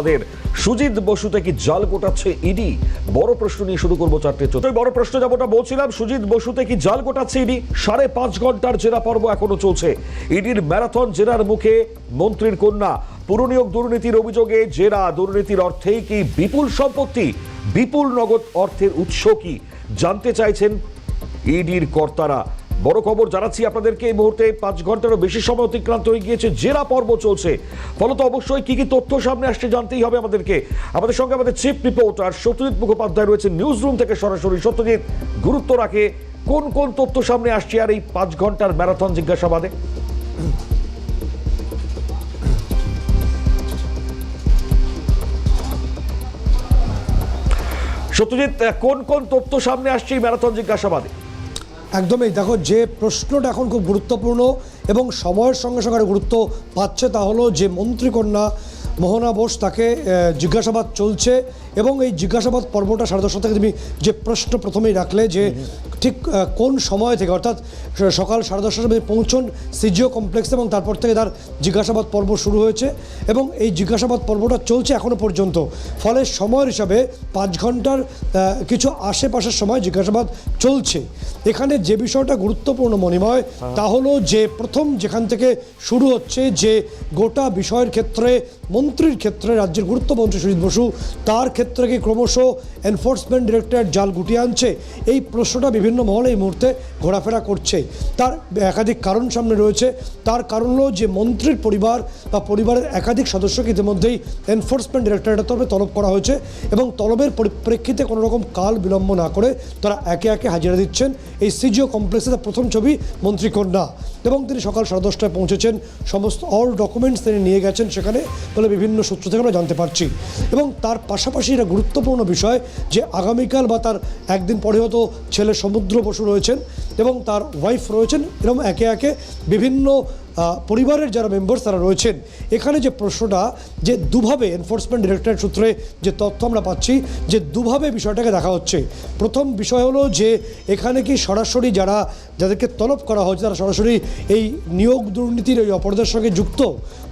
আমাদের সুজিত বসুতে কি জাল গোটাচ্ছে ইডি? বড় প্রশ্ন নিয়ে শুরু করব চারটে চোদ্দ বড় প্রশ্ন যেমনটা বলছিলাম, সুজিত বসুতে কি জাল গোটাচ্ছে ইডি? সাড়ে পাঁচ ঘণ্টার জেরা পর্ব এখনও চলছে। ইডির ম্যারাথন জেরার মুখে মন্ত্রীর কন্যা। পুরনিয়োগ দুর্নীতির অভিযোগে জেরা, দুর্নীতির অর্থেই কি বিপুল সম্পত্তি? বিপুল নগদ অর্থের উৎস কি? জানতে চাইছেন ইডির কর্তারা। বড় খবর জানাচ্ছি আপনাদেরকে, এই মুহূর্তে পাঁচ ঘন্টারও বেশি সময় অতিক্রান্ত হয়ে গিয়েছে জেরা পর্ব চলছে। ফলত অবশ্যই কি কি তথ্য সামনে আসছে জানতেই হবে আমাদেরকে। আমাদের সঙ্গে আমাদের চিফ রিপোর্টার সত্যজিৎ মুখোপাধ্যায় রয়েছে নিউজ রুম থেকে সরাসরি। সত্যজিৎ, গুরুত্ব রাখে, কোন কোন তথ্য সামনে আসছে আর এই পাঁচ ঘণ্টার ম্যারাথন জিজ্ঞাসাবাদে? সত্যজিৎ, কোন কোন তথ্য সামনে আসছে এই ম্যারাথন জিজ্ঞাসাবাদে? একদমই। দেখো, যে প্রশ্নটা এখন খুব গুরুত্বপূর্ণ এবং সময়ের সঙ্গে সঙ্গে গুরুত্ব পাচ্ছে তা হলো যে মন্ত্রীকন্যা মোহনা বোস তাকে জিজ্ঞাসাবাদ চলছে এবং এই জিজ্ঞাসাবাদ পর্বটা সাড়ে দশটা থেকে তুমি যে প্রশ্ন প্রথমেই রাখলে যে ঠিক কোন সময় থেকে? অর্থাৎ সকাল সাড়ে দশটার মধ্যে পৌঁছন সিজিও কমপ্লেক্সে এবং তারপর থেকে তার জিজ্ঞাসাবাদ পর্ব শুরু হয়েছে এবং এই জিজ্ঞাসাবাদ পর্বটা চলছে এখনও পর্যন্ত। ফলে সময়ের হিসাবে পাঁচ ঘণ্টার কিছু আশেপাশের সময় জিজ্ঞাসাবাদ চলছে। এখানে যে বিষয়টা গুরুত্বপূর্ণ মণিময় তা হলো যে প্রথম যেখান থেকে শুরু হচ্ছে যে গোটা বিষয়ের ক্ষেত্রে মন্ত্রীর ক্ষেত্রে রাজ্যের গুরুত্ব মন্ত্রী সুজিত বসু তার ক্ষেত্রে কি ক্রমশ এনফোর্সমেন্ট ডিরেক্টরেট জাল গুটিয়ে আনছে? এই প্রশ্নটা বিভিন্ন মহলে এই মুহূর্তে ঘোরাফেরা করছে। তার একাধিক কারণ সামনে রয়েছে। তার কারণ হলো যে মন্ত্রীর পরিবার বা পরিবারের একাধিক সদস্যকে ইতিমধ্যেই এনফোর্সমেন্ট ডিরেক্টরেটের তরফে তলব করা হয়েছে এবং তলবের পরিপ্রেক্ষিতে কোনো রকম কাল বিলম্ব না করে তারা একে একে হাজিরা দিচ্ছেন। এই সিজিও কমপ্লেক্সে তার প্রথম ছবি মন্ত্রী কন্যা। এবং তিনি সকাল সাড়ে দশটায় পৌঁছেছেন। সমস্ত অল ডকুমেন্টস তিনি নিয়ে গেছেন সেখানে বলে বিভিন্ন সূত্র থেকে আমরা জানতে পারছি। এবং তার পাশাপাশি এটা গুরুত্বপূর্ণ বিষয় যে আগামীকাল বা তার একদিন পরে হয়তো ছেলে সমুদ্র বসু রয়েছেন এবং তার ওয়াইফ রয়েছেন। এরকম একে একে বিভিন্ন পরিবারের যারা মেম্বার্স তারা রয়েছেন, এখানে যে প্রশ্নটা, যে দুভাবে এনফোর্সমেন্ট ডিরেক্টরেট সূত্রে যে তথ্য আমরা পাচ্ছি, যে দুভাবে বিষয়টাকে দেখা হচ্ছে। প্রথম বিষয় হলো যে এখানে কি সরাসরি যারা, যাদেরকে তলব করা হয়েছে, তারা সরাসরি এই নিয়োগ দুর্নীতির এই অপরাধের সঙ্গে যুক্ত?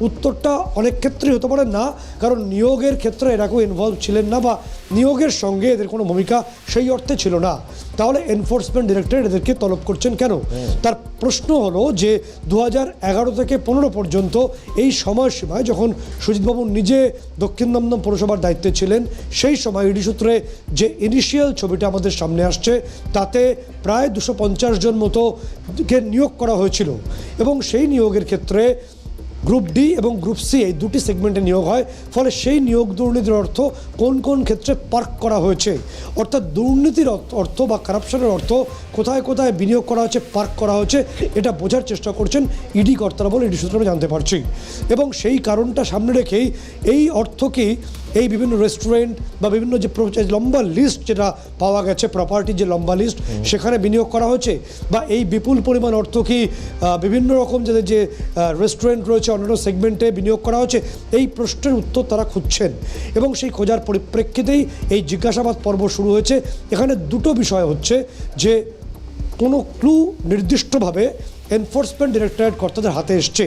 উত্তরটা অনেক ক্ষেত্রেই হতে পারে না, কারণ নিয়োগের ক্ষেত্রে এরা কেউ ইনভলভ ছিলেন না বা নিয়োগের সঙ্গে এদের কোনো ভূমিকা সেই অর্থে ছিল না। তাহলে এনফোর্সমেন্ট ডিরেক্টরেট এদেরকে তলব করছেন কেন? তার প্রশ্ন হলো যে দু এগারো থেকে পনেরো পর্যন্ত এই সময়সীমায় যখন সুজিতবাবু নিজে দক্ষিণ দমদম পৌরসভার দায়িত্বে ছিলেন সেই সময় ইডি সূত্রে যে ইনিশিয়াল ছবিটা আমাদের সামনে আসছে তাতে প্রায় দুশো জন মতো কে নিয়োগ করা হয়েছিল। এবং সেই নিয়োগের ক্ষেত্রে গ্রুপ ডি এবং গ্রুপ সি এই দুটি সেগমেন্টে নিয়োগ হয়। ফলে সেই নিয়োগ দুর্নীতির অর্থ কোন কোন ক্ষেত্রে পার্ক করা হয়েছে? অর্থাৎ দুর্নীতির অর্থ- অর্থ বা কারাপশনের অর্থ কোথায় কোথায় বিনিয়োগ করা হয়েছে, পার্ক করা হয়েছে, এটা বোঝার চেষ্টা করছেন ইডি কর্তারা বলে ইডি সূত্রে জানতে পারছি। এবং সেই কারণটা সামনে রেখেই এই অর্থকেই এই বিভিন্ন রেস্টুরেন্ট বা বিভিন্ন যে লম্বা লিস্ট যেটা পাওয়া গেছে প্রপার্টির যে লম্বা লিস্ট সেখানে বিনিয়োগ করা হয়েছে? বা এই বিপুল পরিমাণ অর্থ কি বিভিন্ন রকম যাদের যে রেস্টুরেন্ট রয়েছে অন্যান্য সেগমেন্টে বিনিয়োগ করা হচ্ছে এই প্রশ্নের উত্তর তারা খুঁজছেন। এবং সেই খোঁজার পরিপ্রেক্ষিতেই এই জিজ্ঞাসাবাদ পর্ব শুরু হয়েছে। এখানে দুটো বিষয় হচ্ছে যে কোনো ক্লু নির্দিষ্টভাবে এনফোর্সমেন্ট ডিরেক্টরেট কর্তাদের হাতে এসছে।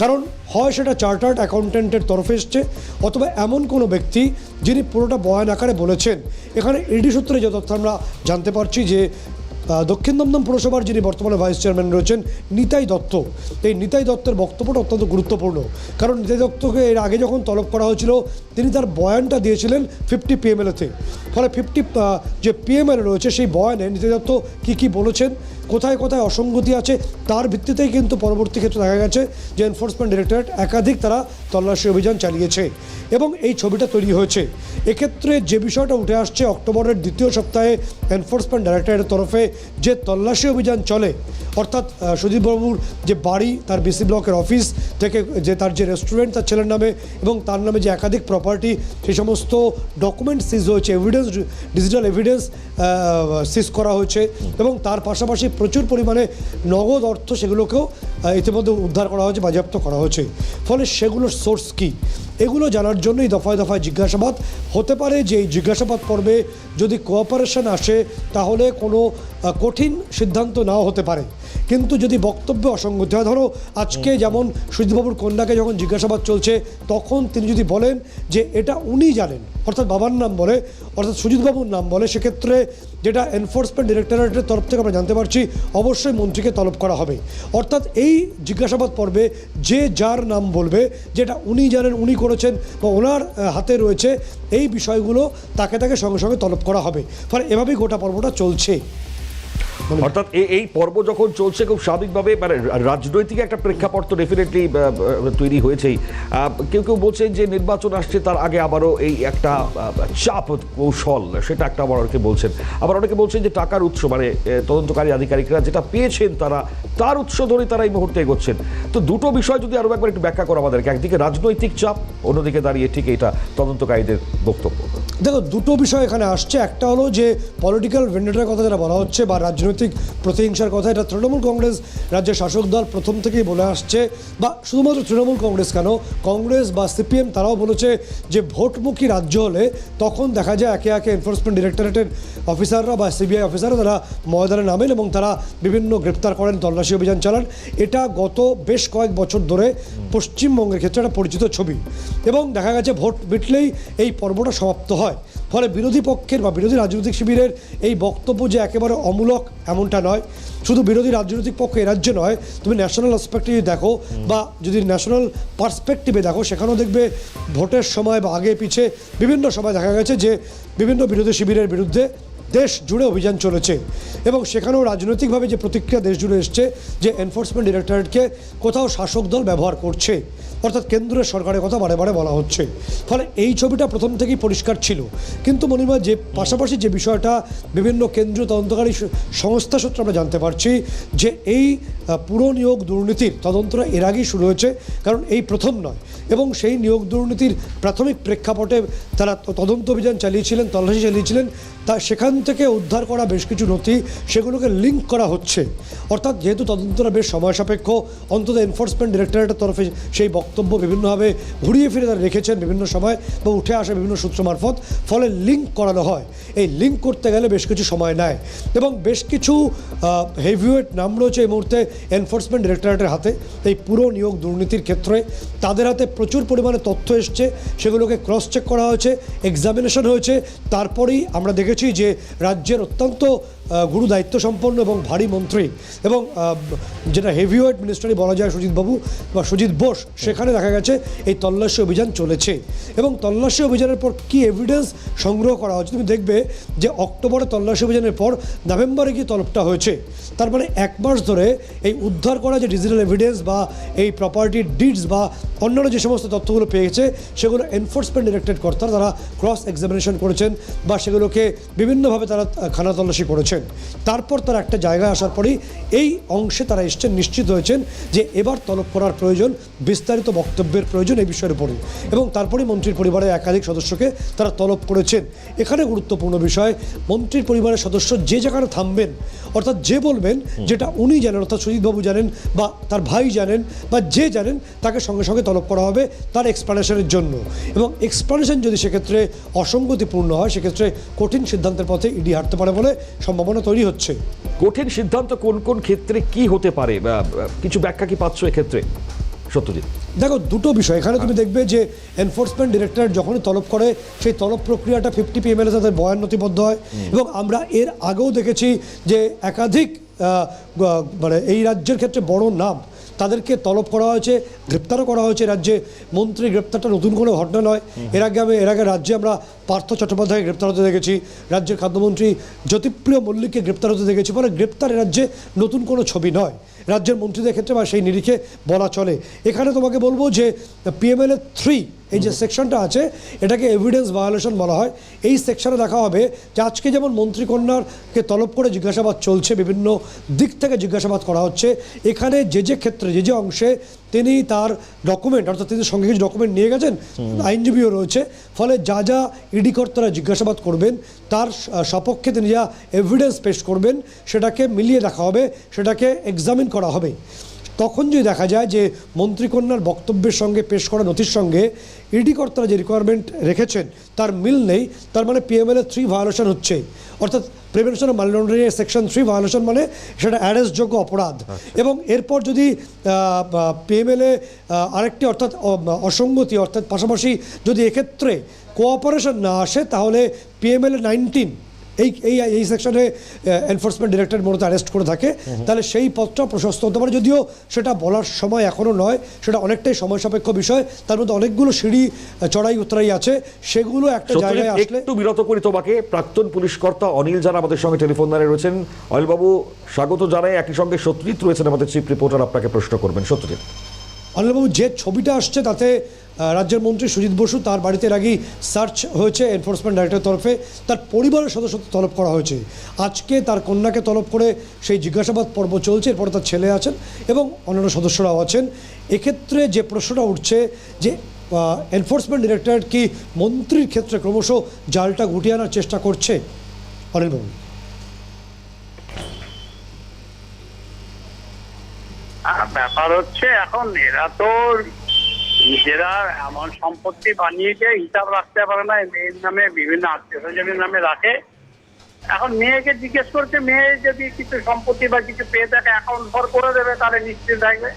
কারণ হয় সেটা চার্টার্ড অ্যাকাউন্ট্যান্টের তরফে এসছে, অথবা এমন কোনো ব্যক্তি যিনি পুরোটা বয়ান আকারে বলেছেন। এখানে ইডি সূত্রে যে তথ্য আমরা জানতে পারছি যে দক্ষিণ দমদম পুরসভার যিনি বর্তমানে ভাইস চেয়ারম্যান রয়েছেন, নিতাই দত্ত। এই নিতাই দত্তের বক্তব্যটা অত্যন্ত গুরুত্বপূর্ণ। কারণ নিতাই দত্তকে এর আগে যখন তলব করা হয়েছিল, তিনি তার বয়ানটা দিয়েছিলেন ফিফটি পিএমএলএতে ফলে ফিফটি যে পিএমএল রয়েছে, সেই বয়ানে নিতাই দত্ত কী কী বলেছেন কোথায় কোথায় অসঙ্গতি আছে, তার ভিত্তিতেই কিন্তু পরবর্তী ক্ষেত্রে দেখা গেছে যে এনফোর্সমেন্ট ডিরেক্টরেট একাধিক তারা তল্লাশি অভিযান চালিয়েছে এবং এই ছবিটা তৈরি হয়েছে। এক্ষেত্রে যে বিষয়টা উঠে আসছে, অক্টোবরের দ্বিতীয় সপ্তাহে এনফোর্সমেন্ট ডাইরেক্টরেটের তরফে যে তল্লাশি অভিযান চলে, অর্থাৎ সুদীপবাবুর যে বাড়ি, তার বিসি ব্লকের অফিস থেকে যে তার যে রেস্টুরেন্ট তার ছেলের নামে এবং তার নামে যে একাধিক প্রপার্টি সেই সমস্ত ডকুমেন্ট সিজ হয়েছে এভিডেন্স ডিজিটাল এভিডেন্স সিজ করা হয়েছে এবং তার পাশাপাশি প্রচুর পরিমাণে নগদ অর্থ সেগুলোকেও ইতিমধ্যে উদ্ধার করা হয়েছে বাজেয়াপ্ত করা হয়েছে। ফলে সেগুলোর সোর্স কী? এগুলো জানার জন্যই দফায় দফায় জিজ্ঞাসাবাদ। হতে পারে যে এই জিজ্ঞাসাবাদ পর্বে যদি কোঅপারেশন আসে তাহলে কোনো কঠিন সিদ্ধান্ত নাও হতে পারে। কিন্তু যদি বক্তব্য অসঙ্গতি হয় ধরো আজকে যেমন সুজিতবাবুর কন্যাকে যখন জিজ্ঞাসাবাদ চলছে তখন তিনি যদি বলেন যে এটা উনি জানেন অর্থাৎ বাবার নাম বলে অর্থাৎ সুজিতবাবুর নাম বলে সেক্ষেত্রে যেটা এনফোর্সমেন্ট ডিরেক্টরেটের তরফ থেকে আমরা জানতে পারছি, অবশ্যই মন্ত্রীকে তলব করা হবে। অর্থাৎ এই জিজ্ঞাসাবাদ পর্বে যে যার নাম বলবে, যেটা উনি জানেন, উনি করেছেন বা ওনার হাতে রয়েছে, এই বিষয়গুলো তাকে তাকে সঙ্গে সঙ্গে তলব করা হবে। ফলে এভাবেই গোটা পর্বটা চলছে। অর্থাৎ এই পর্ব যখন চলছে খুব স্বাভাবিকভাবে মানে রাজনৈতিক একটা প্রেক্ষাপট তো ডেফিনেটলি তৈরি হয়েছেই। কেউ কেউ বলছেন যে নির্বাচন আসছে তার আগে আবারও এই একটা চাপ কৌশল সেটা একটা আবার অনেকে বলছেন। আবার অনেকে বলছেন যে টাকার উৎস মানে তদন্তকারী আধিকারিকরা যেটা পেয়েছেন তারা তার উৎস ধরে তারা এই মুহূর্তে এগোচ্ছেন। তো দুটো বিষয় যদি আরও একবার একটু ব্যাখ্যা করা আমাদেরকে একদিকে রাজনৈতিক চাপ অন্যদিকে দাঁড়িয়ে ঠিক এটা তদন্তকারীদের বক্তব্য। দেখো দুটো বিষয় এখানে আসছে। একটা হলো যে পলিটিক্যাল ভেন্ডেটার কথা যেটা বলা হচ্ছে বা রাজনৈতিক প্রতিহিংসার কথা, এটা তৃণমূল কংগ্রেস রাজ্যের শাসক দল প্রথম থেকেই বলে আসছে। বা শুধুমাত্র তৃণমূল কংগ্রেস কেন? কংগ্রেস বা সিপিএম তারাও বলেছে যে ভোটমুখী রাজ্য হলে তখন দেখা যায় একে একে এনফোর্সমেন্ট ডিরেক্টরেটের অফিসাররা বা সিবিআই অফিসাররা তারা ময়দানে নামেন এবং তারা বিভিন্ন গ্রেপ্তার করেন, তল্লাশি অভিযান চালান। এটা গত বেশ কয়েক বছর ধরে পশ্চিমবঙ্গের ক্ষেত্রে একটা পরিচিত ছবি। এবং দেখা গেছে ভোট মিটলেই এই পর্বটা সমাপ্ত হয়। ফলে বিরোধী পক্ষের বা বিরোধী রাজনৈতিক শিবিরের এই বক্তব্য যে একেবারে অমূলক এমনটা নয়। শুধু বিরোধী রাজনৈতিক পক্ষ এ রাজ্যে নয়, তুমি ন্যাশনাল পার্সপেক্টিভে দেখো বা যদি ন্যাশনাল পার্সপেক্টিভে দেখো, সেখানেও দেখবে ভোটের সময় বা আগে পিছে বিভিন্ন সময় দেখা গেছে যে বিভিন্ন বিরোধী শিবিরের বিরুদ্ধে দেশ জুড়ে অভিযান চলেছে এবং সেখানেও রাজনৈতিকভাবে যে প্রতিক্রিয়া দেশ জুড়ে এসছে যে এনফোর্সমেন্ট ডিরেক্টরেটকে কোথাও শাসক দল ব্যবহার করছে। অর্থাৎ কেন্দ্রের সরকারের কথা বারে বারে বলা হচ্ছে। ফলে এই ছবিটা প্রথম থেকেই পরিষ্কার ছিল। কিন্তু মনিমা যে পাশাপাশি যে বিষয়টা বিভিন্ন কেন্দ্রীয় তদন্তকারী সংস্থা সূত্রে আমরা জানতে পারছি যে এই পুরো নিয়োগ দুর্নীতির তদন্তটা এর আগেই শুরু হয়েছে, কারণ এই প্রথম নয়। এবং সেই নিয়োগ দুর্নীতির প্রাথমিক প্রেক্ষাপটে তারা তদন্ত অভিযান চালিয়েছিলেন, তল্লাশি চালিয়েছিলেন। তা সেখান থেকে উদ্ধার করা বেশ কিছু নথি, সেগুলোকে লিঙ্ক করা হচ্ছে। অর্থাৎ যেহেতু তদন্তটা বেশ সময় সাপেক্ষ, অন্তত এনফোর্সমেন্ট ডিরেক্টরেটের তরফে সেই বক্তব্য বিভিন্নভাবে ঘুরিয়ে ফিরে তারা রেখেছেন বিভিন্ন সময় বা উঠে আসে বিভিন্ন সূত্র মারফত, ফলে লিঙ্ক করানো হয়। এই লিঙ্ক করতে গেলে বেশ কিছু সময় নেয় এবং বেশ কিছু হেভিওয়েট নাম রয়েছে এই মুহূর্তে এনফোর্সমেন্ট ডিরেক্টরেটের হাতে। এই পুরো নিয়োগ দুর্নীতির ক্ষেত্রে তাদের হাতে প্রচুর পরিমাণে তথ্য এসছে, সেগুলোকে ক্রস চেক করা হয়েছে এক্সামিনেশন হয়েছে। তারপরেই আমরা দেখেছি যে রাজ্যের অত্যন্ত গুরু দায়িত্ব সম্পন্ন এবং ভারী মন্ত্রী এবং যেটা হেভিওয়েট মিনিস্টারই বলা যায় সুজিত বাবু বা সুজিত বোস, সেখানে দেখা গেছে এই তল্লাশি অভিযান চলেছে। এবং তল্লাশি অভিযানের পর কি এভিডেন্স সংগ্রহ করা হচ্ছে তুমি দেখবে যে অক্টোবরে তল্লাশি অভিযানের পর নভেম্বরে কি তলবটা হয়েছে। তার মানে এক মাস ধরে এই উদ্ধার করা যে ডিজিটাল এভিডেন্স বা এই প্রপার্টির ডিডস বা অন্যান্য যে সমস্ত তথ্যগুলো পেয়েছে সেগুলো এনফোর্সমেন্ট ডিরেক্টেড কর্তারা তারা ক্রস এক্সামিনেশন করেছেন বা সেগুলোকে বিভিন্নভাবে তারা খানা তল্লাশি করেছেন। তারপর তারা একটা জায়গায় আসার পরেই এই অংশে তারা এসছেন নিশ্চিত হয়েছেন যে এবার তলব করার প্রয়োজন বিস্তারিত বক্তব্যের প্রয়োজন এই বিষয়ের উপরে এবং তারপরেই মন্ত্রীর পরিবারের একাধিক সদস্যকে তারা তলব করেছেন। এখানে গুরুত্বপূর্ণ বিষয় মন্ত্রীর পরিবারের সদস্য যে জায়গায় থামবেন অর্থাৎ যে বলবেন যেটা উনি জানেন অর্থাৎ সুজিতবাবু জানেন বা তার ভাই জানেন বা যে জানেন তাকে সঙ্গে সঙ্গে তলব করা হবে তার এক্সপ্লানেশনের জন্য। এবং এক্সপ্লানেশন যদি সেক্ষেত্রে অসঙ্গতিপূর্ণ হয় সেক্ষেত্রে কঠিন সিদ্ধান্তের পথে ইডি হাঁটতে পারে বলে সম্ভাবনা তৈরি হচ্ছে। কঠিন সিদ্ধান্ত কোন কোন ক্ষেত্রে কি হতে পারে? কিছু ব্যাখ্যা কি পাচ্ছ এক্ষেত্রে? সত্যজিৎ। দেখো দুটো বিষয়। এখানে তুমি দেখবে যে এনফোর্সমেন্ট ডিরেক্টরেট যখনই তলব করে সেই তলব প্রক্রিয়াটা ফিফটি পিএমএল তাদের বয়ান নথিবদ্ধ হয়। এবং আমরা এর আগেও দেখেছি যে একাধিক মানে এই রাজ্যের ক্ষেত্রে বড় নাম তাদেরকে তলব করা হয়েছে গ্রেপ্তারও করা হয়েছে রাজ্যে। মন্ত্রী গ্রেপ্তারটা নতুন কোনো ঘটনা নয়। এর আগে আমি এর আগে রাজ্যে আমরা পার্থ চট্টোপাধ্যায় গ্রেপ্তার হতে দেখেছি। রাজ্যের খাদ্যমন্ত্রী জ্যোতিপ্রিয় মল্লিককে গ্রেপ্তার হতে দেখেছি। ফলে গ্রেপ্তার রাজ্যে নতুন কোনো ছবি নয়। রাজ্যের মন্ত্রীদের ক্ষেত্রে বা সেই নিরিখে বলা চলে। এখানে তোমাকে বলব যে পিএমএলএ থ্রি এই যে সেকশনটা আছে, এটাকে এভিডেন্স ভায়োলেশন বলা হয়। এই সেকশনে দেখা হবে যে, আজকে যেমন মন্ত্রীকন্যারকে তলব করে জিজ্ঞাসাবাদ চলছে, বিভিন্ন দিক থেকে জিজ্ঞাসাবাদ করা হচ্ছে, এখানে যে যে ক্ষেত্রে, যে যে অংশে তিনি তার ডকুমেন্ট অর্থাৎ তিনি সঙ্গে কিছু ডকুমেন্ট নিয়ে গেছেন আইনজীবীও রয়েছে। ফলে যা যা ইডি কর্তারা জিজ্ঞাসাবাদ করবেন তার সপক্ষে তিনি যা এভিডেন্স পেশ করবেন সেটাকে মিলিয়ে দেখা হবে সেটাকে এক্সামিন করা হবে। তখন যদি দেখা যায় যে মন্ত্রীকন্যার বক্তব্যের সঙ্গে পেশ করা নথির সঙ্গে ইডি কর্তারা যে রিকোয়ারমেন্ট রেখেছেন তার মিল নেই তার মানে পিএমএল এর থ্রি ভায়োলেশন হচ্ছে। অর্থাৎ prevention of money laundering section three violation মানে সেটা অ্যারেস্টযোগ্য অপরাধ। এবং এরপর যদি পিএমএলএ আরেকটি অর্থাৎ অসঙ্গতি অর্থাৎ পাশাপাশি যদি এক্ষেত্রে কোঅপারেশন না আসে তাহলে পিএমএলএ নাইনটিন এই এই এই সেকশনে এনফোর্সমেন্ট ডিরেক্টর মূলত অ্যারেস্ট করে থাকে। তাহলে সেই পথটা প্রশস্ত হতে পারে। যদিও সেটা বলার সময় এখনও নয় সেটা অনেকটাই সময় সাপেক্ষ বিষয়। তার মধ্যে অনেকগুলো সিঁড়ি চড়াই উতরাই আছে। সেগুলো একটা জায়গায় আসলে একটু বিরত করি তোমাকে। প্রাক্তন পুলিশ কর্তা অনিল যারা আমাদের সঙ্গে টেলিফোন লাইনে রয়েছেন অনিলবাবু স্বাগত জানাই। একই সঙ্গে সত্যজিৎ রয়েছেন আমাদের চিফ রিপোর্টার আপনাকে প্রশ্ন করবেন। সত্যজিৎ। অনিলবাবু যে ছবিটা আসছে তাতে রাজ্যের মন্ত্রী সুজিত বসু তার বাড়িতে আগেই সার্চ হয়েছে এনফোর্সমেন্ট ডাইরেক্টরের তরফে। তার পরিবারের সদস্য তলব করা হয়েছে। আজকে তার কন্যাকে তলব করে সেই জিজ্ঞাসাবাদ পর্ব চলছে, এরপরে তার ছেলে আছেন এবং অন্যান্য সদস্যরাও আছেন। এক্ষেত্রে যে প্রশ্নটা উঠছে যে এনফোর্সমেন্ট ডিরেক্টরেট কি মন্ত্রীর ক্ষেত্রে ক্রমশ জালটা গুটিয়ে আনার চেষ্টা করছে? অনিলবাবু ব্যাপার হচ্ছে এখন এরা তো নিজেরা এমন সম্পত্তি বানিয়েছে, হিসাব রাখতে পারে না, মেয়ের নামে বিভিন্ন আত্মীয় স্বজনের নামে রাখে। এখন মেয়েকে জিজ্ঞেস করছে, মেয়ে যদি কিছু সম্পত্তি বা কিছু পেয়ে থাকে অ্যাকাউন্ট ভর করে দেবে, তাহলে নিশ্চিত থাকবে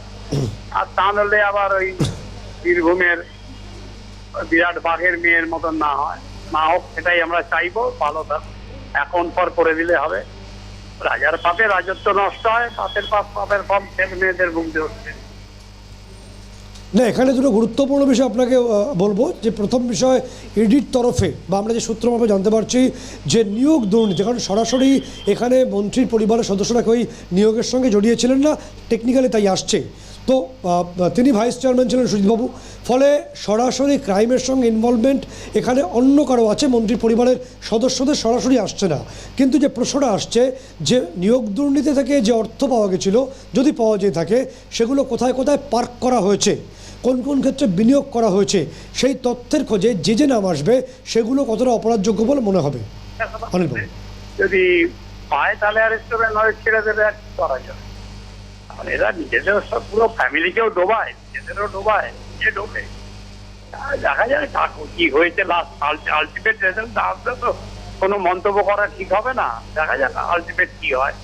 আর তা নাহলে আবার ওই বীরভূমের বিরাট বাঘের মেয়ের মতন না হয়। না হোক, সেটাই আমরা চাইব, ভালো থাক। অ্যাকাউন্ট ফর করে দিলে হবে। রাজার পাপে রাজত্ব নষ্ট হয়, পাপের পাপ পাপের পাপ ছেলে মেয়েদের ভুগতে হচ্ছে না, এখানে দুটো গুরুত্বপূর্ণ বিষয় আপনাকে বলব। যে প্রথম বিষয় ইডির তরফে, বা আমরা যে সূত্রভাবে জানতে পারছি যে নিয়োগ দুর্নীতি কারণ সরাসরি এখানে মন্ত্রীর পরিবারের সদস্যরা কেউই নিয়োগের সঙ্গে জড়িয়েছিলেন না টেকনিক্যালি তাই আসছে। তো তিনি ভাইস চেয়ারম্যান ছিলেন সুজিতবাবু। ফলে সরাসরি ক্রাইমের সঙ্গে ইনভলভমেন্ট এখানে অন্য কারও আছে মন্ত্রী পরিবারের সদস্যদের সরাসরি আসছে না। কিন্তু যে প্রশ্নটা আসছে যে নিয়োগ দুর্নীতি থেকে যে অর্থ পাওয়া গেছিল যদি পাওয়া যেয়ে থাকে সেগুলো কোথায় কোথায় পার্ক করা হয়েছে কোন কোন ক্ষেত্রে বিনিয়োগ করা হয়েছে সেই তথ্যের খোঁজে যে যে নাম আসবে সেগুলো কতটা অপরাধযোগ্য বলে মনে হবে? অনিলবাবু যদি পায় তাহলে নয় ছেড়ে দেবে আর করা আর এরা নিজেদের সব পুরো ফ্যামিলিকেও ডোবায় নিজেদেরও ডোবায় নিজে ডোবে। দেখা যায় কি হয়েছে লাস্ট আলটিমেট রেজাল্ট আসলে তো কোনো মন্তব্য করা ঠিক হবে না। দেখা যাক আলটিমেট কি হয়।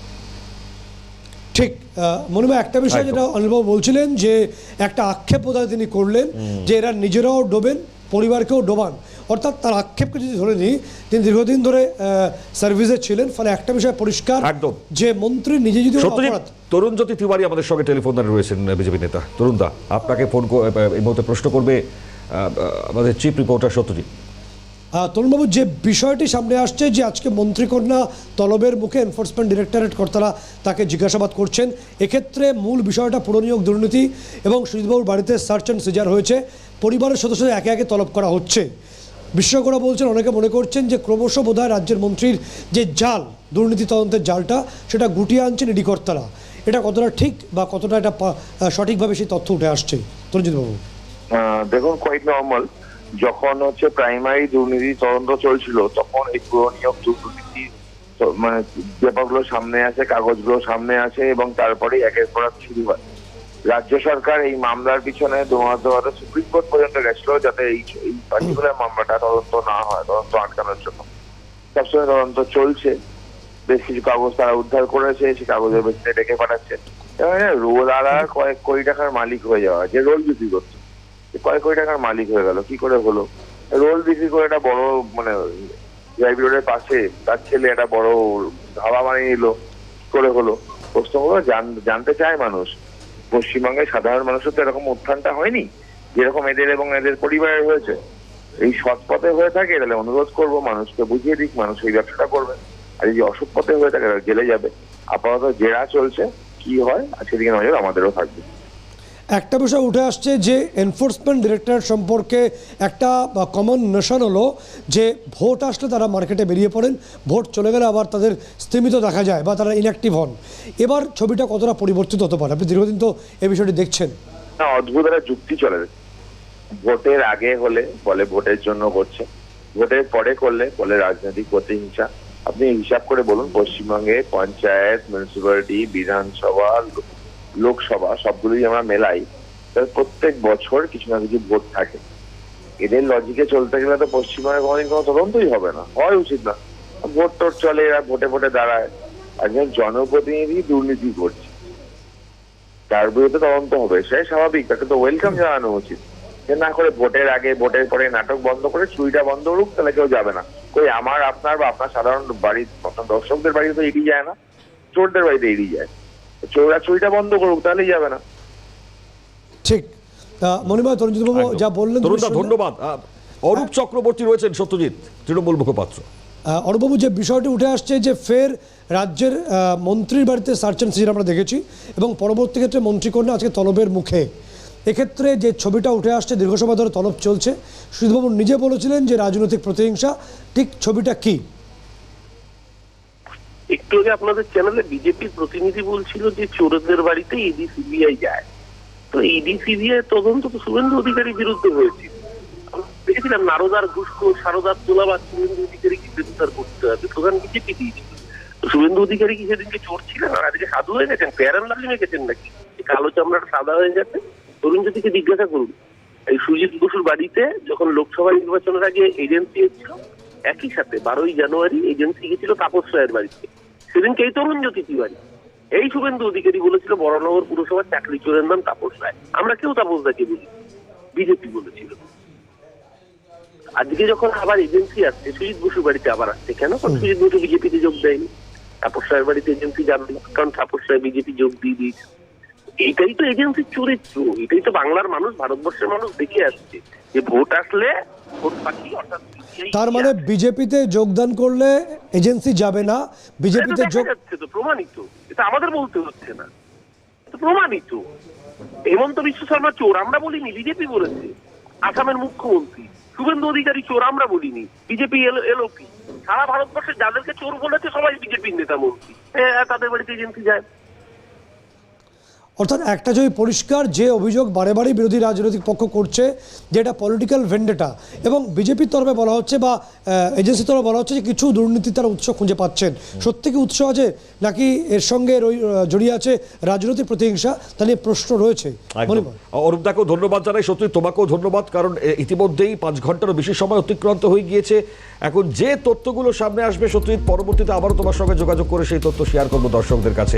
ঠিক মনে হয় একটা বিষয় যেটা অনিলবাবু বলছিলেন যে একটা আক্ষেপ বোধহয় তিনি করলেন যে এরা নিজেরাও ডোবেন পরিবারকেও ডোবান। অর্থাৎ তার আক্ষেপকে যদি ধরে নিই তিনি দীর্ঘদিন ধরে সার্ভিসে ছিলেন ফলে একটা বিষয় পরিষ্কার একদম। যে মন্ত্রী নিজে যদি অপরাধ তরুণ জ্যোতি তিওয়ারি আমাদের সঙ্গে টেলিফোন লাইনে রয়েছেন বিজেপি নেতা। তরুণ দা, আপনাকে ফোন এই মুহূর্তে প্রশ্ন করবে আমাদের চিফ রিপোর্টার সত্যজিৎ। তরুণবাবু, যে বিষয়টি সামনে আসছে, যে আজকে মন্ত্রীকন্যা তলবের মুখে এনফোর্সমেন্ট ডিরেক্টরেট কর্তারা তাকে জিজ্ঞাসাবাদ করছেন, এক্ষেত্রে মূল বিষয়টা পুরনিয়োগ দুর্নীতি এবং সুজিতবাবুর বাড়িতে সার্চ অ্যান্ড সিজার হয়েছে। পরিবারের সদস্যদের একে একে তলব করা হচ্ছে। বিশেষজ্ঞরা বলছেন, অনেকে মনে করছেন যে ক্রমশ বোধহয় রাজ্যের মন্ত্রীর যে জাল, দুর্নীতি তদন্তের জালটা, সেটা গুটিয়ে আনছেন ইডি কর্তারা। এটা কতটা ঠিক বা কতটা এটা সঠিকভাবে সেই তথ্য উঠে আসছে? তরুণজিৎবাবু আহ, দেখুন কোয়াইট নর্মাল যখন হচ্ছে প্রাইমারি দুর্নীতি তদন্ত চলছিল তখন এই পুরনিয়োগ দুর্নীতি মানে ব্যাপারগুলো সামনে আসে কাগজগুলো সামনে আসে এবং তারপরে একের পর এক শুরু হয়। রাজ্য সরকার এই মামলার পিছনে দোয়াতে দোয়াতে সুপ্রিম কোর্ট পর্যন্ত গেছিল যাতে এই পার্টিকুলার মামলাটা তদন্ত না হয় তদন্ত আটকানোর জন্য। সবসময় তদন্ত চলছে। বেশ কিছু কাগজ তারা উদ্ধার করেছে সেই কাগজের ভিত্তিতে ডেকে পাঠাচ্ছে। রোল আর আর কয়েক কোটি টাকার মালিক হয়ে যাওয়া যে রোল বিক্রি করছে। কয়েক কোটি টাকার মালিক হয়ে গেল কি করে হলো? রোল বিক্রি করে একটা বড় মানে রোডের পাশে তার ছেলে একটা বড় ধাবা বানিয়ে নিল কি করে হলো? প্রশ্ন হলো জানতে চায় মানুষ। পশ্চিমবঙ্গের সাধারণ মানুষের তো এরকম উত্থানটা হয়নি। যেরকম এদের এবং এদের পরিবারের হয়েছে। এই সৎ পথে হয়ে থাকে তাহলে অনুরোধ করব মানুষকে বুঝিয়ে দিক মানুষ এই ব্যবসাটা করবে। আর এই যে অসৎ পথে হয়ে থাকে জেলে যাবে। আপাতত জেরা চলছে কি হয় আর সেদিকে নজর আমাদেরও থাকবে। একটা বিষয় উঠে আসছে যে এনফোর্সমেন্ট ডিরেক্টর সম্পর্কে একটা কমন নেশন হলো যে ভোট আসলে তারা মার্কেটে বেরিয়ে পড়েন ভোট চলে গেলে আবার তাদের স্থিমিত দেখা যায় বা তারা ইনঅ্যাক্টিভ হন। এবার ছবিটা কতটা পরিবর্তিত হতে পারে? আপনি দীর্ঘদিন তো এই বিষয়টি দেখছেন। না অদ্ভুত একটা যুক্তি চলে। ভোটের আগে হলে বলে ভোটের জন্য করছে ভোটের পরে করলে বলে রাজনৈতিক প্রতিহিংসা। আপনি হিসাব করে বলুন, পশ্চিমবঙ্গে পঞ্চায়েত মিউনিসিপ্যালিটি বিধানসভা লোকসভা, সবগুলোই আমরা মেলাই। তাহলে প্রত্যেক বছর কিছু না কিছু ভোট থাকে। এদের লজিকে চলতে গেলে তো পশ্চিমবঙ্গে কোনোদিন কোনো তদন্তই হবে না। হয় উচিত না। ভোট টোট চলে, এরা ভোটে ভোটে দাঁড়ায়। একজন জনপ্রতিনিধি দুর্নীতি করছে। তার বিরুদ্ধে তদন্ত হবে সে স্বাভাবিক। তাকে তো ওয়েলকাম জানানো উচিত। যে না করে ভোটের আগে, ভোটের পরে নাটক বন্ধ করে, চুরিটা বন্ধ করুক, তাহলে কেউ যাবে না। কই আমার আপনার বা আপনার সাধারণ বাড়ির আপনার দর্শকদের বাড়িতে তো এড়িয়ে যায় না চোরদের বাড়িতে এড়িয়ে যায়। চোরা চুরিটা বন্ধ করুক তাহলেই যাবে না। ঠিক। আহ, মণিময় তরুণজিৎবাবু একদম। যা বললেন ধন্যবাদ। অরূপ চক্রবর্তী রয়েছেন সত্যজিৎ তৃণমূল মুখপাত্র। আহ, অরূপবাবু যে বিষয়টি উঠে আসছে যে ফের রাজ্যের আহ, মন্ত্রীর বাড়িতে সার্চ অ্যান্ড আমরা দেখেছি এবং পরবর্তী ক্ষেত্রে মন্ত্রী মন্ত্রীকন্যা আজকে তলবের মুখে। এক্ষেত্রে যে ছবিটা উঠে আসছে দীর্ঘ সময় ধরে তলব চলছে সুজিতবাবু নিজে বলেছিলেন যে রাজনৈতিক প্রতিহিংসা, ঠিক ছবিটা কি? একটু আগে আপনাদের চ্যানেলে বিজেপির প্রতিনিধি বলছিল যে চোরদের বাড়িতে ইডি সিবিআই যায়। তো ইডি সিবিআই তদন্ত তো শুভেন্দু অধিকারীর বিরুদ্ধে হয়েছে। দেখেছিলাম নারদার ঘুষখোর সারদার তোলা বা শুভেন্দু অধিকারীকে গ্রেফতার করতে হবে, প্রধান বিজেপি দিয়েছিল শুভেন্দু অধিকারী কি সেদিনকে চোর ছিলেন? আর আজকে সাধু হয়ে গেছেন? প্যারান লালি মেখেছেন নাকি? কালো চামড়াটা সাদা হয়ে গেছে তরুণ জ্যোতিকে জিজ্ঞাসা করুন। এই সুজিত বসুর বাড়িতে যখন লোকসভা নির্বাচনের আগে এজেন্সি এসেছিল, একই সাথে বারোই জানুয়ারি এজেন্সি গেছিল তাপস রায়ের বাড়িতে। সেদিনকে এই তরুণ জ্যোতি তিওয়ারি এই শুভেন্দু অধিকারী বলেছিল বড়নগর পুরসভার চাকরি চোরের নাম তাপস রায়। আমরা কেউ তাপস দাকে বলি বিজেপি বলেছিল। আজকে যখন আবার এজেন্সি আসছে, সুজিত বসুর বাড়িতে আবার আসছে কেন? কারণ সুজিত বসু বিজেপিতে যোগ দেয়নি। তাপস রায়ের বাড়িতে এজেন্সি যাবে কারণ তাপস রায় বিজেপি যোগ দিয়ে দিয়েছে। এইটাই তো এজেন্সির চরিত্র এটাই তো বাংলার মানুষ ভারতবর্ষের মানুষ দেখে আসছে যে ভোট আসলে ভোট পাখি অর্থাৎ তার মানে বিজেপিতে যোগদান করলে এজেন্সি যাবে না বিজেপিতে যোগ তো প্রমাণিত। এটা আমাদের বলতে হচ্ছে না। প্রমাণিত। হেমন্ত বিশ্ব শর্মা চোর আমরা বলিনি বিজেপি বলেছে। আসামের মুখ্যমন্ত্রী শুভেন্দু অধিকারী চোর আমরা বলিনি বিজেপি এলওপি সারা ভারতবর্ষে যাদেরকে চোর বলেছে সবাই বিজেপির নেতা মন্ত্রী। হ্যাঁ তাদের বাড়িতে এজেন্সি যায়। অর্থাৎ একটা যদি পরিষ্কার যে অভিযোগ বারে বারে বিরোধী রাজনৈতিক পক্ষ করছে যে এটা পলিটিক্যাল ভেন্ডেটা এবং বিজেপির তরফে বলা হচ্ছে বা এজেন্সির তরফে বলা হচ্ছে যে কিছু দুর্নীতি তারা উৎস খুঁজে পাচ্ছেন। সত্যি কি উৎস আছে? নাকি এর সঙ্গে জড়িয়ে আছে রাজনৈতিক প্রতিহিংসা? তা নিয়ে প্রশ্ন রয়েছে। একদম। মণিময় অরূপ দাকেও ধন্যবাদ জানাই। সত্যি তোমাকেও ধন্যবাদ কারণ ইতিমধ্যেই পাঁচ ঘন্টারও বেশি সময় অতিক্রান্ত হয়ে গিয়েছে। এখন যে তথ্যগুলো সামনে আসবে সত্যি পরবর্তীতে আবারও তোমার সঙ্গে যোগাযোগ করে সেই তথ্য শেয়ার করব দর্শকদের কাছে।